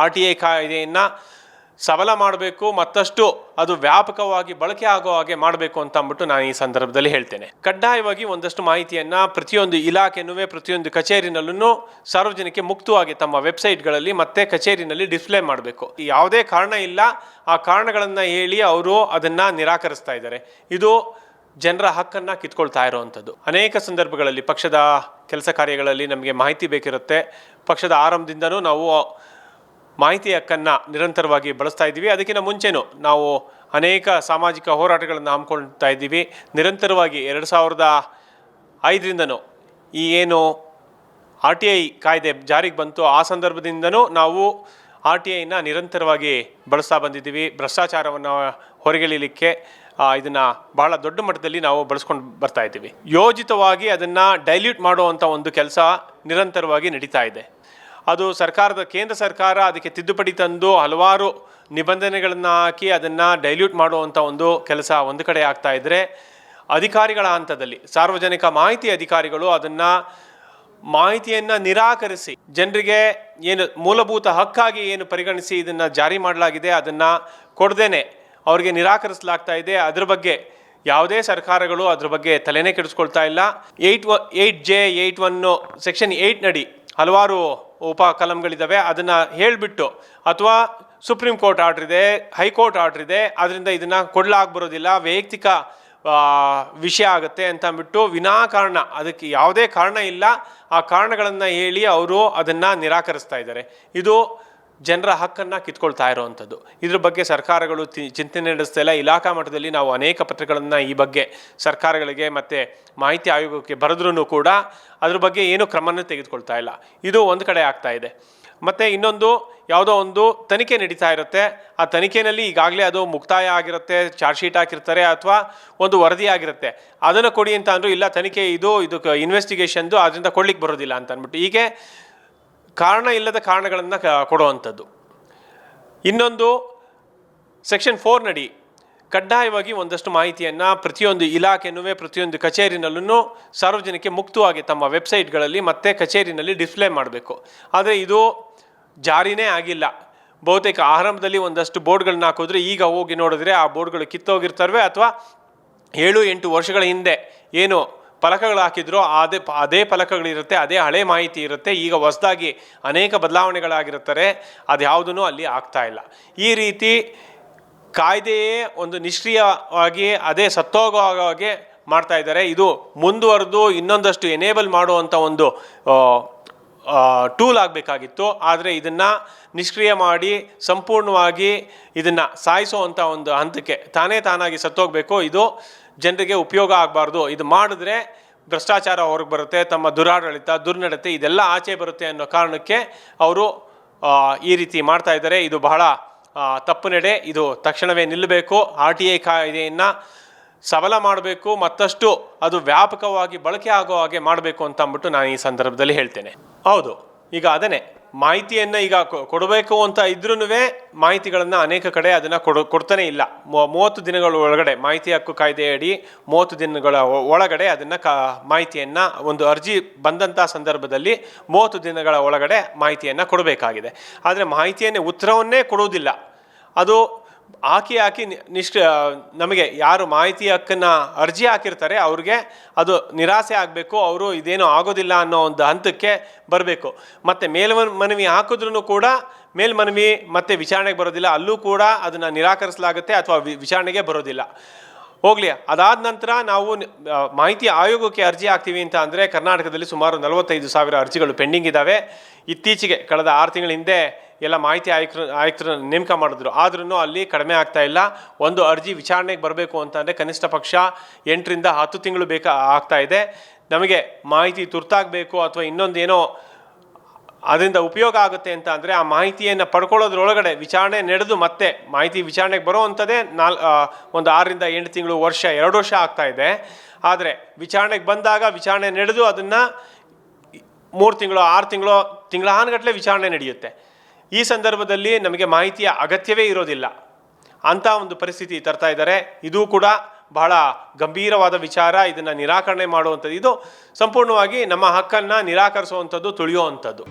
R T I ಕಾಯ್ದೆಯನ್ನು ಸಬಲ ಮಾಡಬೇಕು, ಮತ್ತಷ್ಟು ಅದು ವ್ಯಾಪಕವಾಗಿ ಬಳಕೆ ಆಗೋ ಹಾಗೆ ಮಾಡಬೇಕು ಅಂತ ಅಂದ್ಬಿಟ್ಟು ನಾನು ಈ ಸಂದರ್ಭದಲ್ಲಿ ಹೇಳ್ತೇನೆ. ಕಡ್ಡಾಯವಾಗಿ ಒಂದಷ್ಟು ಮಾಹಿತಿಯನ್ನು ಪ್ರತಿಯೊಂದು ಇಲಾಖೆನೂ ಪ್ರತಿಯೊಂದು ಕಚೇರಿನಲ್ಲೂ ಸಾರ್ವಜನಿಕ ಮುಕ್ತವಾಗಿ ತಮ್ಮ ವೆಬ್ಸೈಟ್ಗಳಲ್ಲಿ ಮತ್ತೆ ಕಚೇರಿನಲ್ಲಿ ಡಿಸ್ಪ್ಲೇ ಮಾಡಬೇಕು. ಯಾವುದೇ ಕಾರಣ ಇಲ್ಲ. ಆ ಕಾರಣಗಳನ್ನು ಹೇಳಿ ಅವರು ಅದನ್ನು ನಿರಾಕರಿಸ್ತಾ ಇದ್ದಾರೆ. ಇದು ಜನರ ಹಕ್ಕನ್ನು ಕಿತ್ಕೊಳ್ತಾ ಇರುವಂಥದ್ದು. ಅನೇಕ ಸಂದರ್ಭಗಳಲ್ಲಿ ಪಕ್ಷದ ಕೆಲಸ ಕಾರ್ಯಗಳಲ್ಲಿ ನಮಗೆ ಮಾಹಿತಿ ಬೇಕಿರುತ್ತೆ. ಪಕ್ಷದ ಆರಂಭದಿಂದನೂ ನಾವು ಮಾಹಿತಿ ಹಕ್ಕನ್ನು ನಿರಂತರವಾಗಿ ಬಳಸ್ತಾ ಇದ್ದೀವಿ. ಅದಕ್ಕಿಂತ ಮುಂಚೆನೂ ನಾವು ಅನೇಕ ಸಾಮಾಜಿಕ ಹೋರಾಟಗಳನ್ನು ಹಮ್ಮಿಕೊಳ್ತಾ ಇದ್ದೀವಿ. ನಿರಂತರವಾಗಿ ಎರಡು ಸಾವಿರದ ಐದರಿಂದನೂ ಈ ಏನು ಆರ್ ಟಿ ಐ ಕಾಯ್ದೆ ಜಾರಿಗೆ ಬಂತು. ಆ ಸಂದರ್ಭದಿಂದನೂ ನಾವು ಆರ್ ಟಿ ಐನ ನಿರಂತರವಾಗಿ ಬಳಸ್ತಾ ಬಂದಿದ್ದೀವಿ. ಭ್ರಷ್ಟಾಚಾರವನ್ನು ಹೊರಗೆಳಿಲಿಕ್ಕೆ ಇದನ್ನು ಬಹಳ ದೊಡ್ಡ ಮಟ್ಟದಲ್ಲಿ ನಾವು ಬಳಸ್ಕೊಂಡು ಬರ್ತಾ ಇದ್ದೀವಿ. ಯೋಜಿತವಾಗಿ ಅದನ್ನು ಡೈಲ್ಯೂಟ್ ಮಾಡುವಂಥ ಒಂದು ಕೆಲಸ ನಿರಂತರವಾಗಿ ನಡೀತಾ ಇದೆ. ಅದು ಸರ್ಕಾರದ, ಕೇಂದ್ರ ಸರ್ಕಾರ ಅದಕ್ಕೆ ತಿದ್ದುಪಡಿ ತಂದು ಹಲವಾರು ನಿಬಂಧನೆಗಳನ್ನು ಹಾಕಿ ಅದನ್ನು ಡೈಲ್ಯೂಟ್ ಮಾಡುವಂಥ ಒಂದು ಕೆಲಸ ಒಂದು ಕಡೆ ಆಗ್ತಾ ಇದ್ದರೆ ಅಧಿಕಾರಿಗಳ ಹಂತದಲ್ಲಿ, ಸಾರ್ವಜನಿಕ ಮಾಹಿತಿ ಅಧಿಕಾರಿಗಳು ಅದನ್ನು ಮಾಹಿತಿಯನ್ನು ನಿರಾಕರಿಸಿ, ಜನರಿಗೆ ಏನು ಮೂಲಭೂತ ಹಕ್ಕಾಗಿ ಏನು ಪರಿಗಣಿಸಿ ಇದನ್ನು ಜಾರಿ ಮಾಡಲಾಗಿದೆ ಅದನ್ನು ಕೊಡದೇನೆ ಅವರಿಗೆ ನಿರಾಕರಿಸಲಾಗ್ತಾ ಇದೆ. ಅದ್ರ ಬಗ್ಗೆ ಯಾವುದೇ ಸರ್ಕಾರಗಳು ಅದ್ರ ಬಗ್ಗೆ ತಲೆನೇ ಕೆಡಿಸ್ಕೊಳ್ತಾ ಇಲ್ಲ. ಏಯ್ಟ್ ವ eight J eight one section eight ನಡಿ ಹಲವಾರು ಉಪ ಕಲಂಗಳಿದ್ದಾವೆ ಅದನ್ನು ಹೇಳಿಬಿಟ್ಟು, ಅಥವಾ ಸುಪ್ರೀಂ ಕೋರ್ಟ್ ಆರ್ಡ್ರ್ ಇದೆ, ಹೈಕೋರ್ಟ್ ಆರ್ಡ್ರ್ ಇದೆ ಅದರಿಂದ ಇದನ್ನು ಕೊಡಲಾಗ ಬರೋದಿಲ್ಲ, ವೈಯಕ್ತಿಕ ವಿಷಯ ಆಗುತ್ತೆ ಅಂತ ಅಂದ್ಬಿಟ್ಟು ವಿನಾಕಾರಣ, ಅದಕ್ಕೆ ಯಾವುದೇ ಕಾರಣ ಇಲ್ಲ. ಆ ಕಾರಣಗಳನ್ನು ಹೇಳಿ ಅವರು ಅದನ್ನು ನಿರಾಕರಿಸ್ತಾ ಇದ್ದಾರೆ. ಇದು ಜನರ ಹಕ್ಕನ್ನು ಕಿತ್ಕೊಳ್ತಾ ಇರೋವಂಥದ್ದು ಇದ್ರ ಬಗ್ಗೆ ಸರ್ಕಾರಗಳು ಚಿಂತನೆ ನಡೆಸ್ತಾ ಇಲ್ಲ. ಇಲಾಖಾ ಮಟ್ಟದಲ್ಲಿ ನಾವು ಅನೇಕ ಪತ್ರಗಳನ್ನು ಈ ಬಗ್ಗೆ ಸರ್ಕಾರಗಳಿಗೆ ಮತ್ತು ಮಾಹಿತಿ ಆಯೋಗಕ್ಕೆ ಬರೆದ್ರೂ ಕೂಡ ಅದ್ರ ಬಗ್ಗೆ ಏನೂ ಕ್ರಮನ ತೆಗೆದುಕೊಳ್ತಾ ಇಲ್ಲ. ಇದು ಒಂದು ಕಡೆ ಆಗ್ತಾ ಇದೆ. ಮತ್ತು ಇನ್ನೊಂದು ಯಾವುದೋ ಒಂದು ತನಿಖೆ ನಡೀತಾ ಇರುತ್ತೆ. ಆ ತನಿಖೆಯಲ್ಲಿ ಈಗಾಗಲೇ ಅದು ಮುಕ್ತಾಯ ಆಗಿರುತ್ತೆ, ಚಾರ್ಜ್ ಶೀಟ್ ಹಾಕಿರ್ತಾರೆ ಅಥವಾ ಒಂದು ವರದಿ ಆಗಿರುತ್ತೆ. ಅದನ್ನು ಕೊಡಿ ಅಂತ ಅಂದರೂ ಇಲ್ಲ, ತನಿಖೆ ಇದು ಇದು ಇನ್ವೆಸ್ಟಿಗೇಷನ್ದು ಅದರಿಂದ ಕೊಡ್ಲಿಕ್ಕೆ ಬರೋದಿಲ್ಲ ಅಂತ ಅಂದ್ಬಿಟ್ಟು. ಹೀಗೆ ಕಾರಣ ಇಲ್ಲದ ಕಾರಣಗಳನ್ನು ಕೊಡುವಂಥದ್ದು. ಇನ್ನೊಂದು ಸೆಕ್ಷನ್ ಫೋರ್ನಡಿ ಕಡ್ಡಾಯವಾಗಿ ಒಂದಷ್ಟು ಮಾಹಿತಿಯನ್ನು ಪ್ರತಿಯೊಂದು ಇಲಾಖೆನೂ ಪ್ರತಿಯೊಂದು ಕಚೇರಿನಲ್ಲೂ ಸಾರ್ವಜನಿಕ ಮುಕ್ತವಾಗಿ ತಮ್ಮ ವೆಬ್ಸೈಟ್ಗಳಲ್ಲಿ ಮತ್ತೆ ಕಚೇರಿನಲ್ಲಿ ಡಿಸ್ಪ್ಲೇ ಮಾಡಬೇಕು. ಆದರೆ ಇದು ಜಾರಿನೇ ಆಗಿಲ್ಲ. ಬಹುತೇಕ ಆರಂಭದಲ್ಲಿ ಒಂದಷ್ಟು ಬೋರ್ಡ್ಗಳನ್ನ ಹಾಕಿದ್ರೆ ಈಗ ಹೋಗಿ ನೋಡಿದ್ರೆ ಆ ಬೋರ್ಡ್ಗಳು ಕಿತ್ತೋಗಿರ್ತವೆ ಅಥವಾ ಏಳು ಎಂಟು ವರ್ಷಗಳ ಹಿಂದೆ ಏನು ಫಲಕಗಳು ಹಾಕಿದ್ರೋ ಅದೇ ಅದೇ ಫಲಕಗಳಿರುತ್ತೆ, ಅದೇ ಹಳೆ ಮಾಹಿತಿ ಇರುತ್ತೆ, ಈಗ ಹೊಸದಾಗಿ ಅನೇಕ ಬದಲಾವಣೆಗಳಾಗಿರುತ್ತಾರೆ ಅದ್ಯಾವುದೂ ಅಲ್ಲಿ ಆಗ್ತಾ ಇಲ್ಲ. ಈ ರೀತಿ ಕಾಯ್ದೆಯೇ ಒಂದು ನಿಷ್ಕ್ರಿಯವಾಗಿ, ಅದೇ ಸತ್ತೋಗೋ ಹಾಗೆ ಮಾಡ್ತಾ ಇದ್ದಾರೆ. ಇದು ಮುಂದುವರೆದು ಇನ್ನೊಂದಷ್ಟು ಎನೇಬಲ್ ಮಾಡುವಂಥ ಒಂದು ಟೂಲ್ ಆಗಬೇಕಾಗಿತ್ತು. ಆದರೆ ಇದನ್ನು ನಿಷ್ಕ್ರಿಯ ಮಾಡಿ ಸಂಪೂರ್ಣವಾಗಿ ಇದನ್ನು ಸಾಯಿಸುವಂಥ ಒಂದು ಹಂತಕ್ಕೆ ತಾನೇ ತಾನಾಗಿ ಸತ್ತೋಗಬೇಕು. ಇದು ಜನರಿಗೆ ಉಪಯೋಗ ಆಗಬಾರ್ದು. ಇದು ಮಾಡಿದ್ರೆ ಭ್ರಷ್ಟಾಚಾರ ಹೊರಗೆ ಬರುತ್ತೆ, ತಮ್ಮ ದುರಾಡಳಿತ, ದುರ್ನಡತೆ ಇದೆಲ್ಲ ಆಚೆ ಬರುತ್ತೆ ಅನ್ನೋ ಕಾರಣಕ್ಕೆ ಅವರು ಈ ರೀತಿ ಮಾಡ್ತಾ ಇದ್ದಾರೆ. ಇದು ಬಹಳ ತಪ್ಪು ನಡೆ ಇದು ತಕ್ಷಣವೇ ನಿಲ್ಲಬೇಕು. ಆರ್ ಟಿ ಐ ಕಾಯ್ದೆಯನ್ನು ಸಬಲ ಮಾಡಬೇಕು. ಮತ್ತಷ್ಟು ಅದು ವ್ಯಾಪಕವಾಗಿ ಬಳಕೆ ಆಗೋ ಹಾಗೆ ಮಾಡಬೇಕು ಅಂತ ಅಂದ್ಬಿಟ್ಟು ನಾನು ಈ ಸಂದರ್ಭದಲ್ಲಿ ಹೇಳ್ತೇನೆ. ಹೌದು, ಈಗ ಅದನ್ನೇ. ಮಾಹಿತಿಯನ್ನು ಈಗ ಕೊಡಬೇಕು ಅಂತ ಇದ್ರೂ ಮಾಹಿತಿಗಳನ್ನು ಅನೇಕ ಕಡೆ ಅದನ್ನು ಕೊಡ, ಕೊಡ್ತಾನೆ ಇಲ್ಲ. ಮೂವತ್ತು ದಿನಗಳ ಒಳಗಡೆ ಮಾಹಿತಿ ಹಕ್ಕು ಕಾಯ್ದೆಯಡಿ ಮೂವತ್ತು ದಿನಗಳ ಒಳಗಡೆ ಅದನ್ನು ಕ, ಮಾಹಿತಿಯನ್ನು ಒಂದು ಅರ್ಜಿ ಬಂದಂಥ ಸಂದರ್ಭದಲ್ಲಿ ಮೂವತ್ತು ದಿನಗಳ ಒಳಗಡೆ ಮಾಹಿತಿಯನ್ನು ಕೊಡಬೇಕಾಗಿದೆ. ಆದರೆ ಮಾಹಿತಿಯನ್ನೇ ಉತ್ತರವನ್ನೇ ಕೊಡುವುದಿಲ್ಲ. ಅದು ಹಾಕಿ ಹಾಕಿ ನಿಷ್ಕ ನಮಗೆ ಯಾರು ಮಾಹಿತಿ ಹಕ್ಕನ್ನು ಅರ್ಜಿ ಹಾಕಿರ್ತಾರೆ, ಅವ್ರಿಗೆ ಅದು ನಿರಾಸೆ ಆಗಬೇಕು, ಅವರು ಇದೇನೂ ಆಗೋದಿಲ್ಲ ಅನ್ನೋ ಒಂದು ಹಂತಕ್ಕೆ ಬರಬೇಕು. ಮತ್ತು ಮೇಲ್ಮನ್ ಮನವಿ ಹಾಕಿದ್ರೂ ಕೂಡ ಮೇಲ್ಮನವಿ ಮತ್ತೆ ವಿಚಾರಣೆಗೆ ಬರೋದಿಲ್ಲ, ಅಲ್ಲೂ ಕೂಡ ಅದನ್ನು ನಿರಾಕರಿಸಲಾಗುತ್ತೆ ಅಥವಾ ವಿಚಾರಣೆಗೆ ಬರೋದಿಲ್ಲ. ಹೋಗಲಿ, ಅದಾದ ನಂತರ ನಾವು ಮಾಹಿತಿ ಆಯೋಗಕ್ಕೆ ಅರ್ಜಿ ಹಾಕ್ತೀವಿ ಅಂತ ಅಂದರೆ ಕರ್ನಾಟಕದಲ್ಲಿ ಸುಮಾರು ನಲವತ್ತೈದು ಸಾವಿರ ಅರ್ಜಿಗಳು ಪೆಂಡಿಂಗ್ ಇದ್ದಾವೆ ಇತ್ತೀಚೆಗೆ ಕಳೆದ ಆರು ತಿಂಗಳ ಹಿಂದೆ ಎಲ್ಲ ಮಾಹಿತಿ ಆಯುಕ್ತರು ಆಯುಕ್ತರ ನೇಮಕ ಮಾಡಿದ್ರು. ಆದ್ರೂ ಅಲ್ಲಿ ಕಡಿಮೆ ಆಗ್ತಾ ಇಲ್ಲ. ಒಂದು ಅರ್ಜಿ ವಿಚಾರಣೆಗೆ ಬರಬೇಕು ಅಂತಂದರೆ ಕನಿಷ್ಠ ಪಕ್ಷ ಎಂಟರಿಂದ ಹತ್ತು ತಿಂಗಳು ಬೇಕಾ, ಆಗ್ತಾ ಇದೆ. ನಮಗೆ ಮಾಹಿತಿ ತುರ್ತಾಗಬೇಕು ಅಥವಾ ಇನ್ನೊಂದೇನೋ ಅದರಿಂದ ಉಪಯೋಗ ಆಗುತ್ತೆ ಅಂತ ಅಂದರೆ ಆ ಮಾಹಿತಿಯನ್ನು ಪಡ್ಕೊಳ್ಳೋದ್ರೊಳಗಡೆ ವಿಚಾರಣೆ ನಡೆದು ಮತ್ತೆ ಮಾಹಿತಿ ವಿಚಾರಣೆಗೆ ಬರುವಂಥದ್ದೇ ನಾಲ್ ಒಂದು ಆರರಿಂದ ಎಂಟು ತಿಂಗಳು ವರ್ಷ, ಎರಡು ವರ್ಷ ಆಗ್ತಾ ಇದೆ. ಆದರೆ ವಿಚಾರಣೆಗೆ ಬಂದಾಗ ವಿಚಾರಣೆ ನಡೆದು ಅದನ್ನು ಮೂರು ತಿಂಗಳು, ಆರು ತಿಂಗಳು, ತಿಂಗಳ ಹಾನಗಟ್ಟಲೆ ವಿಚಾರಣೆ ನಡೆಯುತ್ತೆ. ಈ ಸಂದರ್ಭದಲ್ಲಿ ನಮಗೆ ಮಾಹಿತಿಯ ಅಗತ್ಯವೇ ಇರೋದಿಲ್ಲ. ಅಂಥ ಒಂದು ಪರಿಸ್ಥಿತಿ ತರ್ತಾ ಇದ್ದಾರೆ. ಇದು ಕೂಡ ಬಹಳ ಗಂಭೀರವಾದ ವಿಚಾರ ಇದನ್ನು ನಿರಾಕರಣೆ ಮಾಡುವಂಥದ್ದು. ಇದು ಸಂಪೂರ್ಣವಾಗಿ ನಮ್ಮ ಹಕ್ಕನ್ನು ನಿರಾಕರಿಸುವಂಥದ್ದು ತುಳಿಯುವಂಥದ್ದು.